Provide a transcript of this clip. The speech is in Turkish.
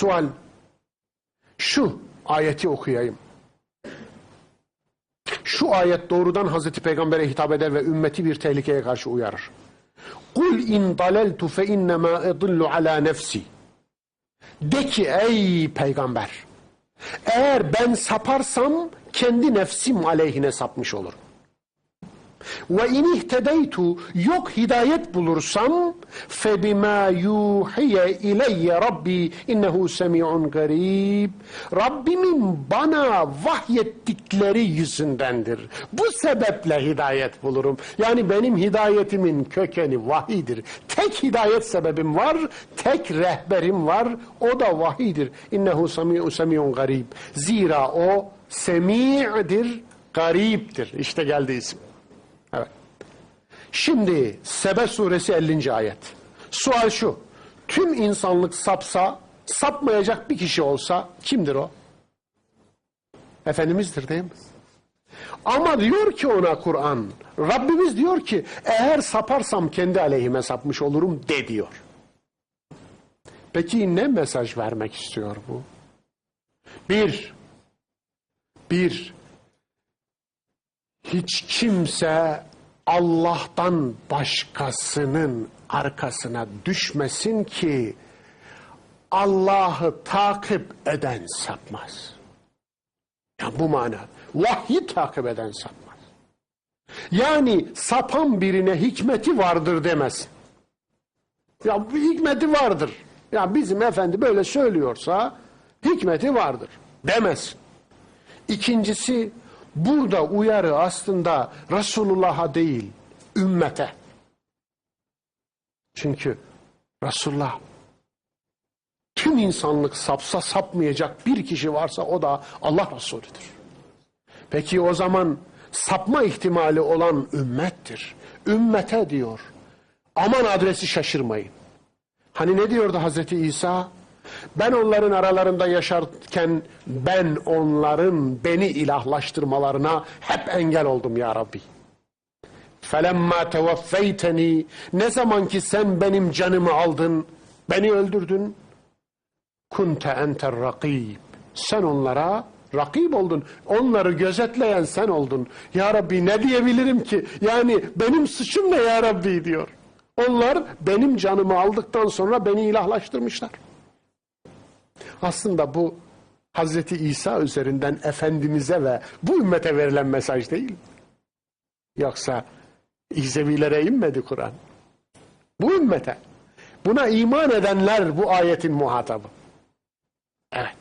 Sual. Şu ayeti okuyayım. Şu ayet doğrudan Hazreti Peygamber'e hitap eder ve ümmeti bir tehlikeye karşı uyarır. Kul in daleltu fe innema edillu ala nefsi. De ki ey peygamber. Eğer ben saparsam kendi nefsim aleyhine sapmış olurum. Ve in ihtedeytu yok hidayet bulursam fe bima yuhiye ileyye rabbi innehu semi'un garib. Rabbimin bana vahyettikleri yüzündendir. Bu sebeple hidayet bulurum. Yani benim hidayetimin kökeni vahidir. Tek hidayet sebebim var, tek rehberim var. O da vahidir. İnnehu semi'un garib. Zira o semi'dir, gariptir. İşte geldi isim. Evet. Şimdi Sebe suresi 50. ayet. Sual şu. Tüm insanlık sapsa, sapmayacak bir kişi olsa kimdir o? Efendimizdir değil mi? Ama diyor ki ona Kur'an, Rabbimiz diyor ki eğer saparsam kendi aleyhime sapmış olurum de diyor. Peki ne mesaj vermek istiyor bu? Bir, bir, hiç kimse Allah'tan başkasının arkasına düşmesin ki Allah'ı takip eden sapmaz. Ya bu mana. Vahyi takip eden sapmaz. Yani sapan birine hikmeti vardır demez. Ya hikmeti vardır. Ya bizim efendi böyle söylüyorsa hikmeti vardır demez. İkincisi burada uyarı aslında Resulullah'a değil ümmete. Çünkü Resulullah tüm insanlık sapsa sapmayacak bir kişi varsa o da Allah Resulüdür. Peki o zaman sapma ihtimali olan ümmettir. Ümmete diyor. Aman adresi şaşırmayın. Hani ne diyordu Hazreti İsa? Ben onların aralarında yaşarken ben onların beni ilahlaştırmalarına hep engel oldum ya Rabbi. Felemma tevaffeyteni ne zaman ki sen benim canımı aldın, beni öldürdün. Kunte enter rakib. Sen onlara rakip oldun. Onları gözetleyen sen oldun. Ya Rabbi ne diyebilirim ki? Yani benim suçum ne ya Rabbi diyor. Onlar benim canımı aldıktan sonra beni ilahlaştırmışlar. Aslında bu Hazreti İsa üzerinden Efendimiz'e ve bu ümmete verilen mesaj değil. Yoksa İzevilere inmedi Kur'an. Bu ümmete. Buna iman edenler bu ayetin muhatabı. Evet.